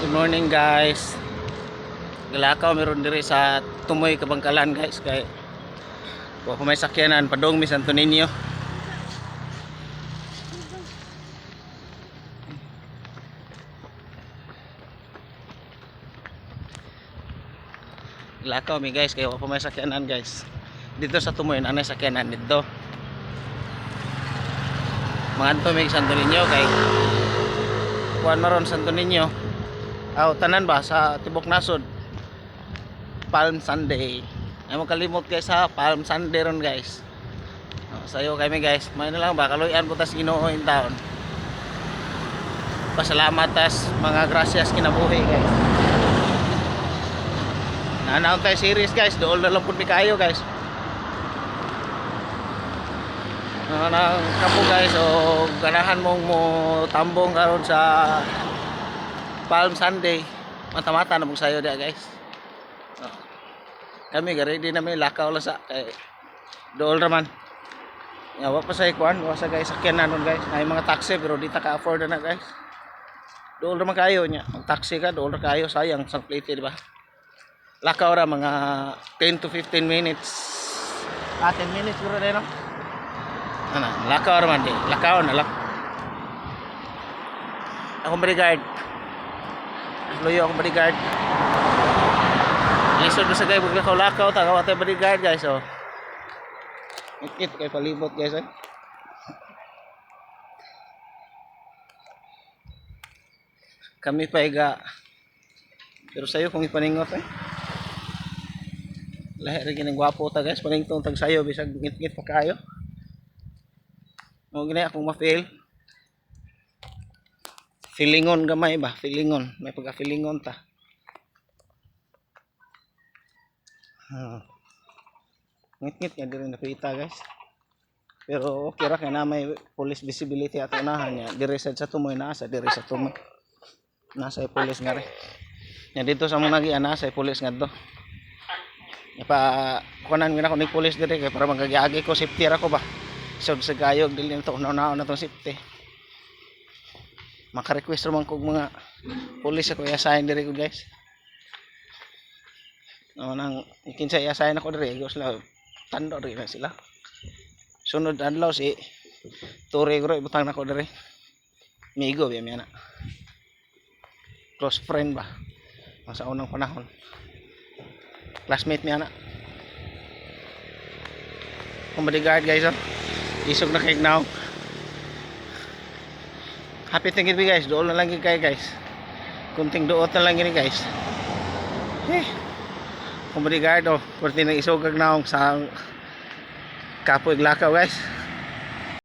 Good morning guys. Galakaw meron diri sa Tumoy Kabangkalan guys kay Wa pa may sakyanan padong mi Santo Niño. Galakaw mi guys kay wa pa may sakyanan guys. Dito sa Tumoy anay sakyanan dito. Mga mi Santo Niño kay kuan maron Santo Niño. Aw tanan ba sa Tibok Nasod. Palm Sunday. Ay mo kalimot guys sa Palm Sunday ron guys. Oh, sayo kami guys. May na lang ba kaluyan po tas Ginoo in town. Pasalamat tas mga gracias kinabuhi guys. Nanaon tayo series guys. Dool na lang po kayo guys. Ano na kapo guys o ganahan mong mo tambong karon sa Palm Sunday. Mata-mata na sayo dia guys. Oh. Kami gari di namin lakaw lang sa eh, dool raman. Nga wa pa sa ikuan, wa sa guys sakyan na nun guys. Ay mga taxi pero di ta ka afford na guys. Dool raman kayo nya. Ang taxi ka dool kayo sayang sa plate di ba? Lakaw ra mga 10 to 15 minutes. Ah, 10 minutes bro din no? Ano, lakaw ra man di. Lakaw na lang. Ako bodyguard. Luyo ako bodyguard. Lisod na sa guy, huwag lakaw lakaw, tagawa tayo bodyguard guys, oh. Ikit kay palibot guys, eh. Kami pa iga. Pero sa'yo kung ipaningot eh. Lahi rin ginang gwapo ta guys, paningtong tag sayo, bisag ngit-ngit pa kayo. Mo gina akong ma-feel. Feelingon gamay ba? Feelingon. May pagka-feelingon ta. Hmm. Ngit-ngit nga diri nakita guys. Pero okay ra kay na may police visibility ato unahan niya. Diri sad sa tumoy na sa diri sa tumoy. Nasa police nga rin. Yan dito sa mga nagi nasa yung police nga do. Ipa kunan gina ko ni police diri kay para magagiagi ko safety ra ko ba. So sa gayog dili nito unaw na tong safety. Maka-request naman kog mga police ako i-assign diri ko guys. No, nang kinsa i-assign ako diri, gusto sila tando rin na sila. Sunod adlaw si Tore gro ibutang nako diri. Migo biya mi ana. Close friend ba? Ang Sa unang panahon. Classmate mi ana. Kung bodyguard guys oh. Isog na kay now. Happy tingin mi guys, doon na lang gid kayo guys. Kunting duot na lang gini guys. Eh. Kung bodyguard oh, pwede na naong sa kapoy lakaw guys.